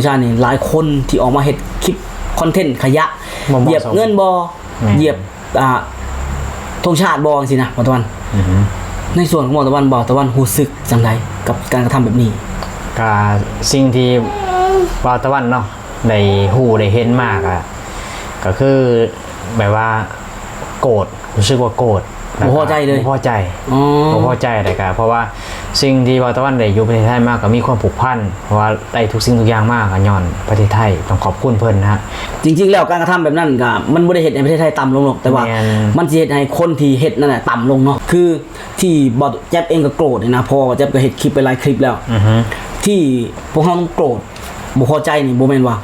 พูชานี่หลายคนที่ออกมาเฮ็ดคลิปคอนเทนต์ขยะบ่เหมาะสมเหยียบเงินบ่แม่นเหยียบอ่าธงชาติบ่จังซี่นะหมอตะวัน อือฮึในส่วนของหมอตะวันบ่ตะวันรู้สึกจังไดกับการกระทำแบบนี้ ก็สิ่งที่บาวตะวันเนาะได้ฮู้ได้เห็นมากอะก็คือแบบว่าโกรธรู้สึกว่าโกรธ บ่พอใจเลย บ่พอใจอ๋อ บ่พอใจแต่ก็เพราะว่าสิ่งที่บาวตะวันได้อยู่ประเทศไทยมากก็มีความผูกพันเพราะว่าได้ทุกสิ่งทุกอย่างมากก็ย้อนประเทศไทยต้องขอบคุณเพิ่นนะฮะ จริงๆ แล้วการกระทำแบบนั้นก็มันบ่ได้เฮ็ดให้ประเทศไทยต่ำลงหรอกแต่ว่า แม่น มันสิเฮ็ดให้คนที่เฮ็ดนั่นน่ะต่ำลงเนาะคือที่บอสแจ๊บเองก็โกรธนี่นะเพราะว่าแจ๊บก็เฮ็ดคลิปไปหลายคลิปแล้ว อือฮึที่พวกเขาต้องโกรธบ่พอใจนี่บ่แม่นว่า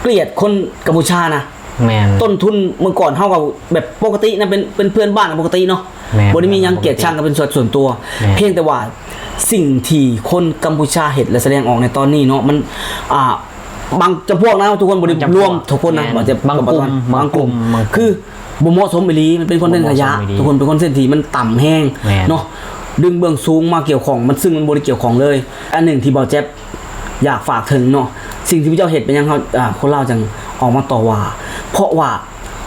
เกลียดคนกัมพูชานะ แม่นต้นทุนเมื่อก่อนเฮากับแบบปกตินะเป็นเป็นเพื่อนบ้านกันปกติเนาะแม่นบ่ได้มีหยังเกลียดชังกันเป็นส่วนส่วนตัว แม่น เพียงแต่ว่าสิ่งที่คนกัมพูชาเฮ็ดและแสดงออกในตอนนี้เนาะมันอ่าบางจำพวกนะทุกคนบ่ได้บางจำพวกรวมทุกคนนะแม่นบ่จะบางกลุ่มบางกลุ่มบางกลุ่มคือบ่เหมาะสมอีหลีมันเป็นคอนเทนต์ขยะ บ่เหมาะสมอีหลีทุกคนเป็นคอนเทนต์ที่มันต่ำแห้งแม่น เนาะดึงเบื้องสูงมาเกี่ยวของมันซึ่งมันบ่ได้เกี่ยวของเลย อันหนึ่งที่เบาแจ๊บ อยากฝากถึงเนาะสิ่งที่พระเจ้าเห็นเป็นหยังเขาอ่าคนเล่าวจังออกมาต่อว่า เพราะว่า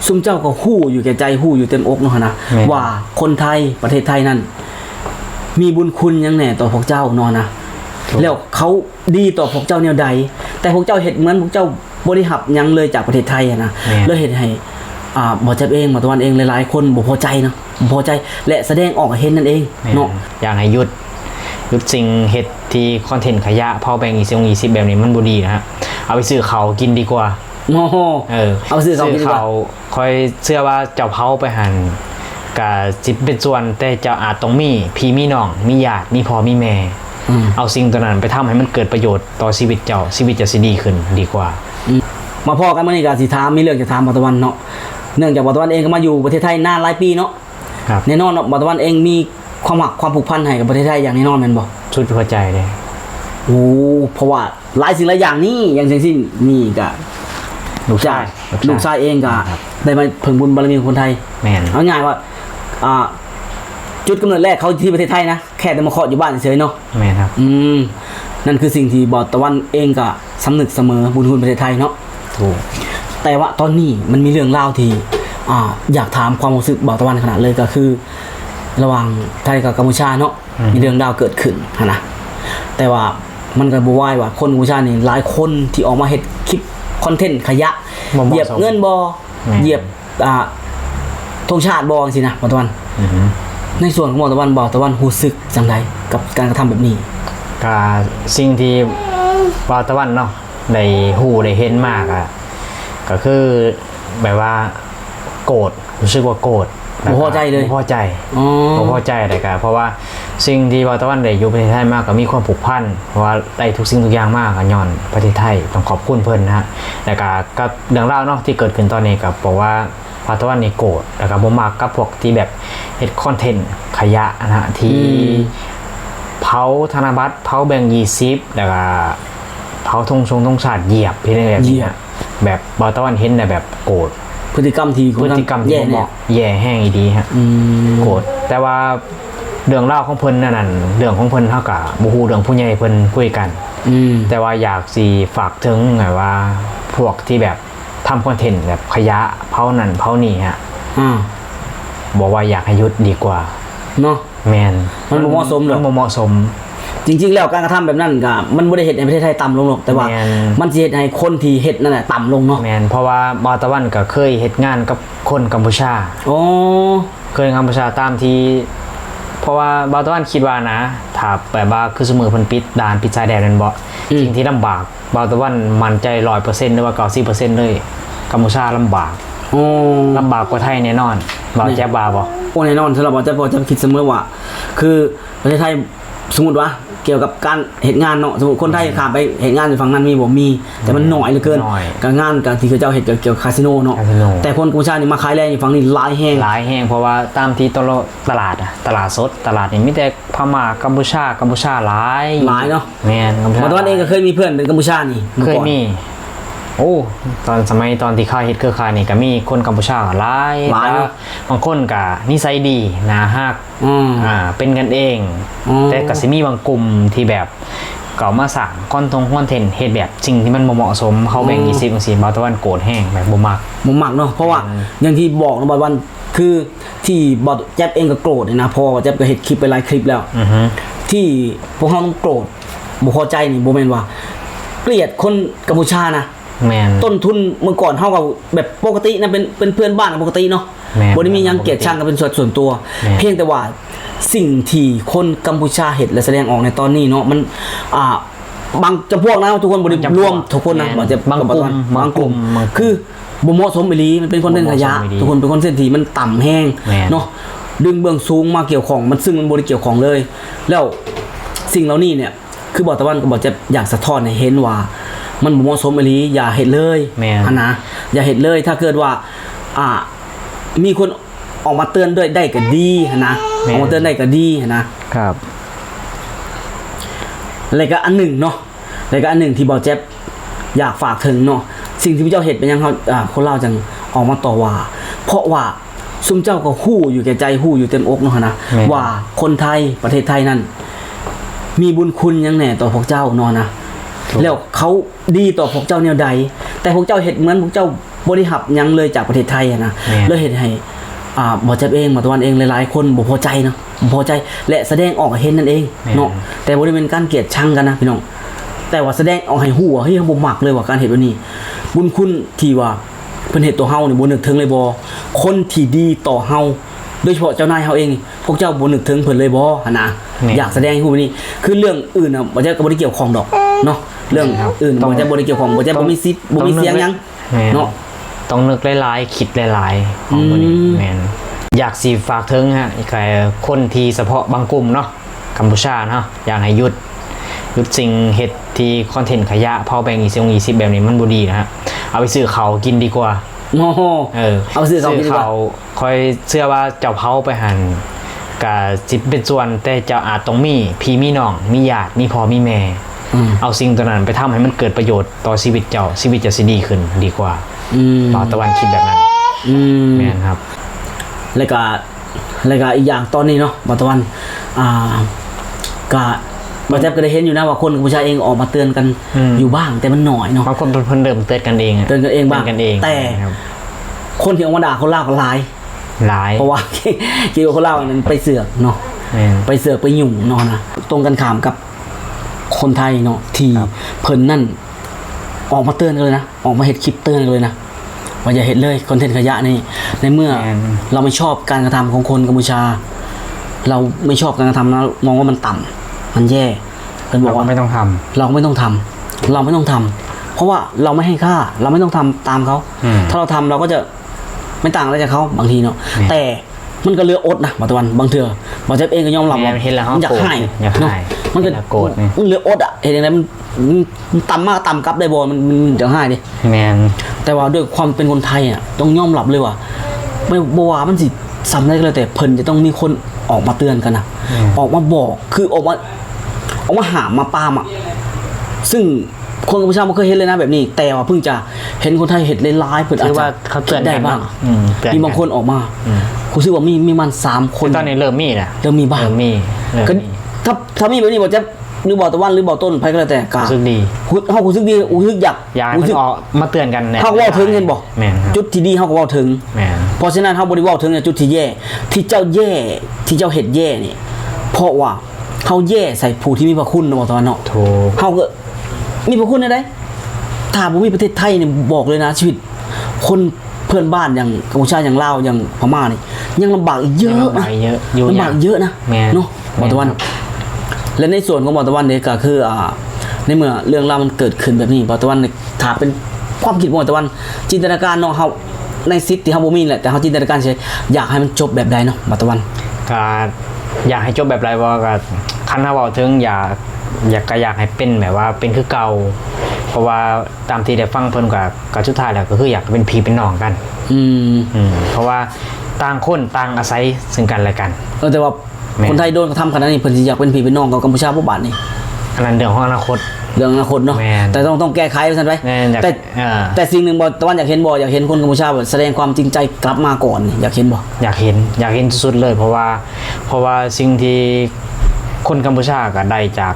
ซุมเจ้าก็ฮู้อยู่แก่ใจฮู้อยู่เต็มอกเนาะนะแม่นว่าคนไทยประเทศไทยนั่นมีบุญคุณหยังแหน่ต่อพวกเจ้าเนาะนะแล้วเขาดีต่อพวกเจ้าแนวใด แต่พวกเจ้าเห็นเหมือนพวกเจ้าบริหับหยังเลยจากประเทศไทยอะนะแม่นเลยเห็นให้อ่าบ่จับเองหมาตะวันเองหลายๆคนบ่พอใจเนาะบ่พอใจและแสดงออกให้เห็นนั่นเองแม่นเนาะอยากให้หยุดหยุดสิ่งเฮ็ดที่คอนเทนต์ขยะเผาแบงอีซิงอีซิแบบนี้มันบ่ดีนะฮะเอาไปซื้อเขาวกินดีกว่า โอ้โหเออเอาซื้อเขากินดีกว่าคอยเชื่อว่าเจ้าเผาไปหันกับจิเป็นส่วนแต่เจ้าอาจต้องมีพี่มีน้องมีญาติมีพ่อมีแม่ อืม เอาสิ่งตัวนั้นไปทำให้มันเกิดประโยชน์ต่อชีวิตเจ้าชีวิตจะสิดีขึ้นดีกว่า มาพอกันมื้อนี้ก็สิถามมีเรื่องจะถามบ่ตะวันเนาะเนื่องจากบ่ตะวันเองก็มาอยู่ประเทศไทยนานหลายปีเนาะครับ แน่นอนเนาะบ่ตะวันเองมีความหักความผูกพันให้กับประเทศไทยอย่างแน่นอนแม่นบ่ชุดหัวใจเลย โอ้เพราะว่าหลายสิ่งหลายอย่างนี่อย่างเช่นสิ้นนี่ก็ ลูกจาชากยลูกชายเองก็ครับได้มาเพิ่งบุญบารมีของคนไทยแม่นเอาง่ายว่าอ่าจุดกำเนิดแรกเขาที่ประเทศไทยนะแค่แต่มาเคาะอยู่บ้านเฉยๆเนาะแม่นครับ อืมนั่นคือสิ่งที่บอดตะวันเองก็สำนึกเสมอบุญคุณประเทศไทยเนาะถูกแต่ว่าตอนนี้มันมีเรื่องเล่าวที่อ่าอยากถามความรู้สึกบอดตะวันขนาดเลยก็คือ ระหว่างไทยกับกัมพูชาเนาะมีเรื่องราวเกิดขึ้นหั้นนะแต่ว่ามันก็บวายว่าคนกัมพูชานี่หลายคนที่ออกมาเฮ็ดคลิปค อนเทนต์ขยะ บ่เหมาะสมเหยียบเงินบอแม่นเหยียบอ่าธงชาติบอสินะบอดตะวัน อือฮึในส่วนของบอดตะวันบอดตะวันรู้สึกจังไดกับการกระทำแบบนี้ ก็สิ่งที่บาวตะวันเนาะได้ฮู้ได้เห็นมากอะก็คือแบบว่าโกรธรู้สึกว่าโกรธบ่พอใจเลย บ่พอใจอ๋อบ่พอใจแต่ก็เพราะว่า สิ่งที่บาวตะวันได้อยู่ประเทศไทยมากก็มีความผูกพันเพราะว่าได้ทุกสิ่งทุกอย่างมากก็ย้อนประเทศไทยต้องขอบคุณเพิ่นนะฮะแล้วก็กับเรื่องราวเนาะที่เกิดขึ้นตอนนี้ก็บอกว่าบาวตะวันนี่โกรธแล้วก็บ่มักกับพวกที่แบบเฮ็ดคอนเทนต์ขยะนะฮะที่เผาธนบัตรเผาแบงค์ยี่สิบแล้วก็เผาธงชงธงชาติเหยียบที่นี่แบบเหยีนี้ยบแบบบอตะวันเห็นแต่แบบโกรธพฤติกรรมที่พฤติกรรมที่แย่บ่เหเนี่ยมาะแย่แห้งอีดีฮะอืมโกรธแต่ว่า เรื่องเล่าวของเพิ่นนั่นนะเรื่องของเพิ่นเท่ากับบูฮูเรื่องผู้ใหญ่เพิ่นคุยกัน อืมแต่ว่าอยากสีฝากถึงแบบว่า พวกที่แบบทำคอนเทนต์แบบขยะเผานั่นเผานี่ฮะอ่าบอกว่าอยากให้หยุดดีกว่า เนาะ แมนมันบ่เหมาะสมหรอกนบ่เหมาะสม จริง ๆ แล้วการกระทำแบบนั้นก็มันบ่ได้เฮ็ดให้ประเทศไทยต่ำลงหรอกแต่ว่า แม่น มันสิเฮ็ดให้คนที่เฮ็ดนั่นแหละต่ำลงเนาะแมนเพราะว่าบอตะวันก็เคยเฮ็ดงานกับคนกัมพูชา โอ้ เคยกัมพูชาตามที่เพ ราะว่าบอตะวันคิดว่านะถ้าแบบว่าคือสมือเพิ่นปิดด่านปิดชายแดนนั่นบ่สิ่งที่ลำบากบอตะวันมั่นใจ100%หรือว่า90%เลยกัมพูชาลำบากโอ้ลำบากกว่าไทยแน่นอนบ่าวแจ๊บบาบ่โอ้แน่นอนสำหรับผมจะพอจะคิดเสมอว่า คือประเทศไทยสมมุติว่า เกี่ยวกับการเฮ็ดงานเนาะสมมุติคนไทยข้ามไปเฮ็ดงานอยู่ฝั่งนั้นมีบ่มี แต่มันน้อยเหลือเกินน้อย การงานการที่เขาเจ้าเฮ็ดเกี่ยวกับคาสิโนเนาะคาสิโน แต่คนกัมพูชานี่มาขายแรงอยู่ฝั่งนี้หลายแฮงหลายแห่งเพราะว่าตามที่ตลาดตลาดอะตลาดสดตลาดนี่มีแต่พม่ากัมพูชากัมพูชาหลายหลายเนาะ แม่นกัมพูชา มาตอนเองก็เคยมีเพื่อนเป็นกัมพูชานี่เคยก่อนมี โอ้ตอนสมัยตอนที่ข้าเฮ็ดเครือข่ายนี่ก็มีคนกัมพูชาหลายหลายเนอะบางคนก็นิสัยดีน่าฮักอืมอ่าเป็นกันเองอ๋อแต่ก็สิมีบางกลุ่มที่แบบเก่ามาสั่งคอนทงคอนเทนต์เฮ็ดแบบสิ่งที่มันบ่เหมาะสมเขาแบ่งอืมยี่สิบจังซี่บ่ตะวันโกรธแห้งแบบบ่มักผมหมักเนาะเพราะว่าอืมอย่างที่บอกนะบอลวันคือที่บอลแจ๊บเองก็โกรธเลยนะเพราะว่าแจ๊บก็เห็นคลิปไปหลายคลิปแล้วอือฮึที่พวกเขาต้องโกรธบุพอใจนี่โบเมนว่า เกลียดคนกัมพูชานะ แม่นต้นทุนเมื่อก่อนเท่ากับแบบปกตินะเป็นเป็นเพื่อนบ้านกันปกติเนาะแม่นบได้มีหยังเกลียดชังกันเป็นส่วนส่วนตัว แม่น เพียงแต่ว่าสิ่งที่คนกัมพูชาเห็นและแสดงออกในตอนนี้เนาะมันอ่าบางจำพวกนะทุกคนบริจำพวกรวมทุกคนนะแม่นอาจจะบางกลุ่มบางกลุ่มบางกลุ่มคือบ่เหมาะสมไปลีมันเป็นคอนเทนต์ขยะ บ่เหมาะสมอีหลีทุกคนเป็นคอนเทนต์ที่มันต่ำแห้งแม่น เนาะดึงเบื้องสูงมาเกี่ยวของมันซึ่งมันบริเกี่ยวของเลย แล้วสิ่งเหล่านี้เนี่ย คือบอกตะวันก็บอกจะอยากสะท้อนให้เห็นว่า มันบ่เหมาะสมอีหลีอย่าเห็นเลยแม่นอันนะอย่าเห็นเลยถ้าเกิดว่า อ่า มีคนออกมาเตือนด้วยได้ก็ดีหั้นนะออกมาเตือนได้ก็ดีหั้นนะ ครับอะไรก็อันหนึ่งเนาะอะไรก็อันหนึ่งที่บอเจ็บอยากฝากถึงเนาะสิ่งที่พระเจ้าเห็นเป็นยังเขาอ่าคนเล่าจังออกมาต่อว่า เพราะว่าซุมเจ้าก็หู้อยู่แก่ใจหู้อยู่เต็มอกเนาะนะแม่น ว่าคนไทยประเทศไทยนั่นมีบุญคุณยังแหน่ต่อพวกเจ้าเนาะนะ แล้วเขาดีต่อพวกเจ้าแนวใด แต่พวกเจ้าเห็นเหมือนพวกเจ้าบริหับหยังเลยจากประเทศไทยอะนะแม่นเลยเห็นให้อ่าบอเจ็บเองหมาตะวันเองหลายๆคนบ่พอใจเนาะบ่พอใจและแสดงออกให้เห็นนั่นเองแม่นเนาะแต่บ่ได้เป็นการเกลียดชังกันนะพี่น้องแต่ว่าแสดงออกให้ฮู้ว่าเฮ้ยบ่มักเลยว่าการเฮ็ดแบบนี้ บุญคุณที่ว่าเพิ่นเฮ็ดต่อเฮานี่บ่นึกถึงเลยบ่คนที่ดีต่อเฮาโดยเฉพาะเจ้านายเฮาเองนี่พวกเจ้าบ่นึกถึงเพิ่นเลยบ่หั่นนะแม่นอยากแสดงให้ฮู้แบบนี้ คือเรื่องอื่นน่ะบ่จะก็บ่ได้เกี่ยวข้องดอกเนาะ เรื่องครับอื่นต้องบ่จะบ่ได้เกี่ยวข้องบ่จะบ่มีสิทธิ์บ่มีเสียงหยัง แม่นเนาะต้องนึกหลายๆคิดหลายๆของตัวนี้อืม แมนอยากสีฝากถึงฮะอีกหลายคนที่เฉพาะบางกลุ่มเนาะกัมพูชาเนาะอยากให้หยุดหยุดสิ่งเห็ดที่คอนเทนต์ขยะเผาแบงอีซิงอีซิแบบนี้มันบุดีนะฮะเอาไปซื้อเขาวกินดีกว่า โอ้โห เออเอาไปซื้อเขาวกินดีกว่าคอยเชื่อว่าเจ้าเผาไปหันกับจิเป็นส่วนแต่เจ้าอาจต้องมีพี่มีน้องมีญาติมีพ่อมีแม่อืม เอาสิ่งตัวนั้นไปทำให้มันเกิดประโยชน์ต่อชีวิตเจ้าชีวิตจะสิดีขึ้นดีกว่าอืมบ่าวตะวันคิดแบบนั้นอืมแม่นครับ แล้วก็แล้วก็อีกอย่างตอนนี้เนาะบัตวัน อ่าก็บาแจ๊บก็ได้เห็นอยู่นะว่าคนกัมพูชาเองออกมาเตือนกันอืมอยู่บ้าง แต่มันหน่อยเนาะบางคนเพิ่นเริ่มเตือนกันเองะเตือนกันเองบ้างตืกันเองแต่ครับคนที่ออกมาด่าเขาเล่ากันหลายหลายเพราะว่าคิดว่าเขาเล่านั้นไปเสือกเนาะแม่นไปเสือกไปหยุ่งเนาะนะตรงกันข้ามกับ คนไทยเนาะที่ครับเพิ่นนั่นออกมาเตือนกันเลยนะ ออกมาเห็ดคลิปเตือนกันเลยนะว่าอย่าเห็ดเลยคอนเทนต์ขยะนี่ในเมื่อเราไม่ชอบการกระทำของคนกัมพูชา เราไม่ชอบการกระทำนะมองว่ามันต่ำมันแย่เพิ่นบอเรากก็ว่าไม่ต้องทำเราไม่ต้องทำเราไม่ต้องทำเพราะว่าเราไม่ให้ค่า เราไม่ต้องทำตามเขาอืมถ้าเราทำเราก็จะไม่ต่างอะไรจากเขาบางทีเนาะนี่แต่มันก็เหลืออดนะบางตะวันบางเถื่อบางเจ็บเองก็ยอมรับแม่ว่าเห็นแล้วมันอยากโกรธให้อยากให้เนาะ มันก็เห็นแล้วโกรธนี่มันเหลืออดอะเห็นอย่างไรมันมันมันต่ำมากต่ำกลับได้บอมันมันอยากให้ดิแมนแต่ว่าด้วยความเป็นคนไทยอะต้องยอมรับเลยว่าไม่บว่ามันสิซ้ำได้ก็เลยแต่เพิ่นจะต้องมีคนออกมาเตือนกันนะออกมาบอกคือออกมาออกมาหามมาปรามอะซึ่งคนกัมพูชาไม่เคยเห็นเลยนะแบบนี้ แต่ว่าเพิ่งจะเห็นคนไทยเห็นเลยร้ายๆเพิ่นอาคืจอจะว่าเขาเตือนได้กันบ้างเนาะอืมเตือนมีบางคนออกมาอืมคุณซื้อว่ามีมีมันสามคนตอนนี้เริ่มมีนะเริ่มมีบ้างเริ่มมีเริ่มก็มี ถ้าถ้ามีแบบนี้บอกจะหรือบอกตะวันหรือบอกต้นไผก็แล้วแต่การู้สึกดีคุณเฮาคุณซึกดีคุณซึกอยากอยากให้รู้มันสึกออกมาเตือนกันนี่ยเฮาก็เว้าถึงเห็นบ่แมนครับจุดที่ดีเฮาก็เว้าถึง แมนเพราะฉะนั้นเฮาบ่ได้เว้าถึงในจุดที่แย่ ที่เจ้าแย่ที่เจ้าเฮ็ดแย่นี่เพราะว่าเฮาแย่ใส่ผู้ที่มีพระคุณเนาะบอกตะวันเนาะ ถูก เฮาก็มีพระคุณได้ถ้าบ่มีประเทศไทยนี่บอกเลยนะชีวิต คนเพื่อนบ้านอย่างกัมพูชาอย่างลาวอย่างพม่านี่ยังลำบากอีกเยอะลำบานะกเยอะอยู่ลำบากเยอะนะแม่นเนาะบอตะวัน แม่นครับ และในส่วนของบอตะวันเนี่ยก็คืออ่าในเมื่อเรื่องราวมันเกิดขึ้นแบบนี้บอตะวันเนี่ยถ้าเป็นความคิดของบอตะวัน จินตนาการเนาะเฮาในซิทที่เฮาบ่มีแหละแต่เฮาจินตนาการเฉยอยากให้มันจบแบบใดเนาะบอตะวันก็อยากให้จบแบบไรว่าก็คันถ้าเว้าถึงอยากอยากก็อยากให้เป็นแบบว่าเป็นคือเก่า เพราะว่าตามที่ได้ฟังเพิ่นกับกับสุดท้ายแล้วก็คืออยากเป็นพี่เป็นน้องกัน อืมอืมเพราะว่าต่างคนต่างอาศัยซึ่งกันและกัน เออแต่ว่า แม่น คนไทยโดนกระทำขนาดนี้เพิ่นสิอยากเป็นพี่เป็นน้องกับกัมพูชาบ่บาดนี่อันนั้นเรื่องของอนาคต เรื่องอนาคตเนาะแม่นแต่ต้องต้องแก้ไขไปซั่นไปแม่นอยากแต่เออแต่สิ่งหนึ่งบอตะวันอยากเห็นบ่อยากเห็นคนกัมพูชาแบบแสดงความจริงใจกลับมาก่อนนี่อยากเห็นบ่ อยากเห็นอยากเห็นสุดๆเลย เพราะว่าเพราะว่าสิ่งที่คนกัมพูชาก็ได้จาก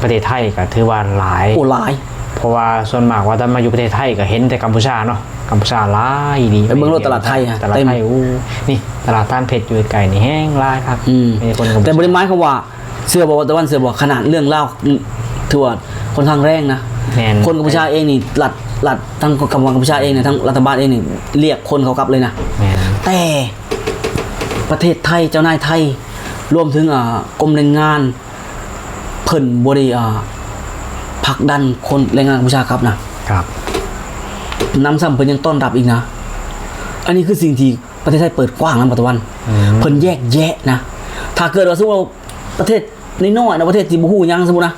ประเทศไทยก็ถือว่าหลาย โอ้หลายเพ ราะว่าส่วนมากว่าตอนมาอยู่ประเทศไทยก็เห็นแต่กัมพูชาเนาะกัมพูชาหลายดีไปเบิ่งรถตลาดไทยอะตลาดเต็มไทยอู้นี่ตลาดต้านเพชรอยู่ไกลนี่แห้งหลายครับอืมมีคนกัมพูแต่บชาริไม้เขามว่าเสื้อบอกว่าตะวันเสื้อบอกขนาดเรื่องเล่าถือว่าค่อนข้างแรงนะแม่นคนกัมพูชาเองนี่หลัดหลัดทั้งกำลังกัมพูชาเองเนี่ยทั้งรัฐบาลเองนี่เรียกคนเขากลับเลยนะแม่นแต่ประเทศไทยเจ้านายไทย รวมถึงอ่ากรมแรงงานเพิ่นบริอ่า ผลักดันคนแรงงานกัมพูชาครับนะครับนำซ้ำเพิ่นยังต้อนรับอีกนะ อันนี้คือสิ่งที่ประเทศไทยเปิดกว้างนะปัจจุบันอืมเพิ่นแยกแยะนะ ถ้าเกิดว่าสมมุติว่าประเทศน้อยๆนะประเทศที่บ่ฮู้หยังสมมุตินะ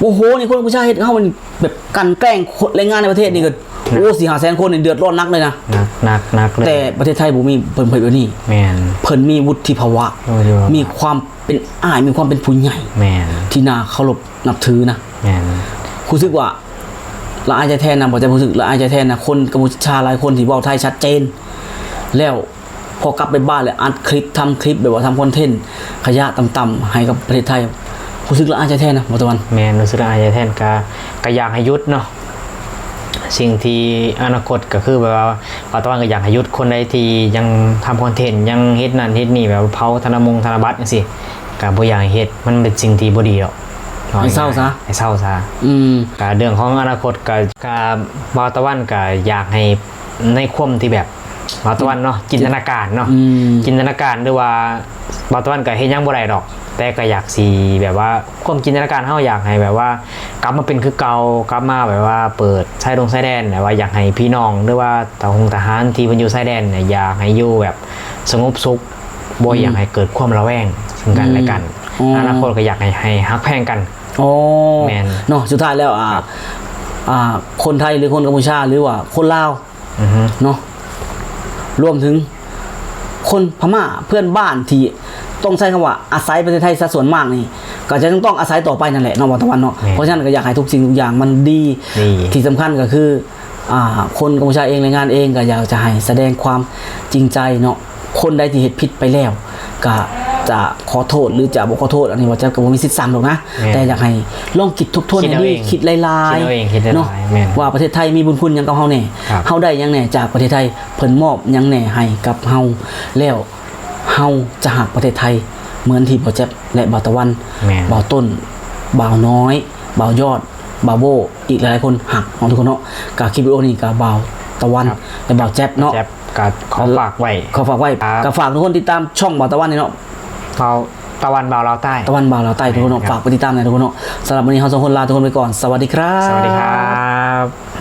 โอ้โหนี่คนกัมพูชาเฮ็ดเฮามันแบบกลันแกล้งคนแรงงานในประเทศนี่ก็ โอ้4 5แสนคนนี่เดือดร้อนหนักเลยนะหนักหนักหนักเลยแต่ประเทศไทยบ่มีเพิ่นเผยแบบนี้แม่นเพิ่นมีวุฒิภาวะโอ้ยว่ามีความเป็นอ้ายมีความเป็นผู้ใหญ่แม่นที่น่าเคารพนับถือนะแม่นรู้สึกว่าละอายใจแทนนะบอกจะรู้สึกละอายใจแทนนะคนกัมพูชาหลายคนที่เว้าไทยชัดเจน แล้วพอกลับไปบ้านแล้วอัดคลิปทำคลิปแบบว่าทำคอนเทนต์ขยะต่ำๆให้กับประเทศไทยรู้สึกละอายใจแทนนะบอกตะวันแม่นรู้สึกอายใจแทนกะกะอยากให้หยุดเนาะ สิ่งที่อนาคตก็คือแบบว่าปัจจุบันก็อยากให้หยุดคนใดที่ยังทำคอนเทนต์ยังเฮ็ดนั่นเฮ็ดนี่แบบว่าเผาธนมงธนบัตรจังซี่ก็บ่อยากให้เฮ็ดมันเป็นสิ่งที่บ่ดีหรอกให้เศร้าซะให้เศร้าซะอืมกเรื่องของอนาคตกับบาวตะวันก็อยากให้ในความที่แบบบาวตะวันเนาะจินตนาการเนาะอืมจินตนาการด้วยว่าบาวตะวันก็เฮ็ดหยังบ่ได้ดอก แต่ก็อยากสีแบบว่าความจินตนาการเฮาอยากให้แบบว่า กลับมาเป็นคือเก่ากลับมาแบบว่าเปิดชายดงชายแดนแบบว่าอยากให้พี่น้องหรือว่าทหารทหารที่มันอยู่ชายแดนเนี่ยอยากให้อยู่แบบสงบสุขบ่อยากให้เกิดความระแวงซึ่งกันและกันอืมอนาคตก็อยากให้ให้ฮักแพงกันโอ้แม่นเนาะสุดท้ายแล้วอ่าอ่า คนไทยหรือคนกัมพูชาหรือว่า คนลาวอือฮึเนาะรวมถึง คนพม่าเพื่อนบ้านที่ ต้องใช้คำว่าอาศัยประเทศไทยซะส่วนมากนี่ก็จะต้องต้องอาศัยต่อไปนั่นแหละเนอกวัตะวันเนาะเพราะฉะนั้นก็อยากให้ทุกสิ่งทุกอย่างมันดีดีที่สำคัญก็คืออ่าคนกัมพูชาเองแรงงานเองก็อยากจะให้แสดงความจริงใจเนาะคนใดที่เหตุผิดไปแล้วก็จะขอโทษหรือจะบอกขอโทษอันนี้ว่าจะก็บ่มีสิทธิ์ซ้ำหรอกนะแม่นแต่อยากให้ลองคิดทบทวนคิดให้เอาดีเองคิดหลายคิดเอาเองคิดหลายๆเนาะแม่นว่าประเทศไทยมีบุญคุณหยังกับเฮาแน่ครับเฮาได้หยังแหน่จากประเทศไทยเพิ่นมอบหยังแหน่ให้กับเฮาแล้วเฮาจะหักประเทศไทย เหมือนที่บ่าวแจ๊บและบ่าวตะวันแม่นบ่าวต้นบ่าวน้อยบ่าวยอดบ่าวโบอีกหลายๆคนหักของทุกคนเนาะกาคลิปวิดีโอนี้กาบ่าวตะวันครับและบ่าวแจ๊บเนาะแจ๊บก็ขอฝากไว้ขอฝากไว้ครับก็ฝากทุกคนติดตามช่องบ่าวตะวันนี่เนาะเราตะวันบ่าวเราวใต้ตะวันบ่าวลาวใต้ทุกคนเนาะครับฝากไปติดตามหน่อยทุกคนเนาะสำหรับวันนี้เฮาสองคนลาทุกคนไปก่อนสวัสดีครับ สวัสดีครับ